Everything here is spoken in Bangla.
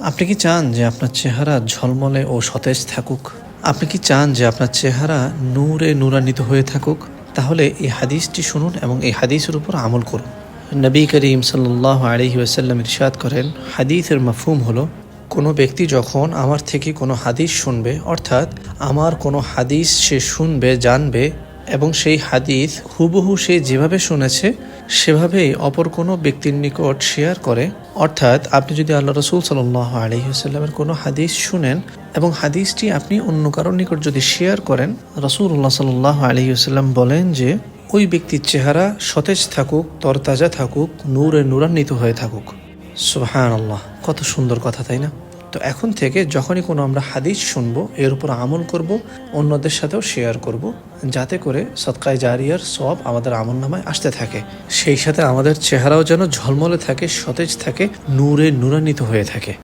আপনি কি চান যে আপনার চেহারা ঝলমলে ও সতেজ থাকুক? আপনি কি চান যে আপনার চেহারা নূরে নূরান্বিত হয়ে থাকুক? তাহলে এই হাদিসটি শুনুন এবং এই হাদিসের উপর আমল করুন। নবী করিম সাল্লাহ আলহি ওয়াসাল্লাম ইরশাদ করেন, হাদিসের মাফুম হলো, কোনো ব্যক্তি যখন আমার থেকে কোনো হাদিস শুনবে, অর্থাৎ আমার কোনো হাদিস সে শুনবে, জানবে এবং সেই হাদিস হুবহু সে যেভাবে শুনেছে সেভাবেই অপর কোনো ব্যক্তির নিকট শেয়ার করে। অর্থাৎ আপনি যদি আল্লাহ রসুল সাল্লাহ আলহিহাস্লামের কোনো হাদিস শুনেন এবং হাদিসটি আপনি অন্য কারোর নিকট যদি শেয়ার করেন রসুল্লাহ সাল্লাহ আলহিহাস্লাম বলেন যে, ওই ব্যক্তির চেহারা সতেজ থাকুক, তরতাজা থাকুক, নূরে নূরান্বিত হয়ে থাকুক। সুহান আল্লাহ কত সুন্দর কথা, তাই না? তো এখন থেকে যখনই কোনো আমরা হাদিস শুনব, এর উপর আমল করব, অন্যদের সাথেও শেয়ার করব, যাতে করে সৎকায় জারিয়ার সব আমাদের আমল নামায় আসতে থাকে। সেই সাথে আমাদের চেহারাও যেন ঝলমলে থাকে, সতেজ থাকে, নূরে নূরান্বিত হয়ে থাকে।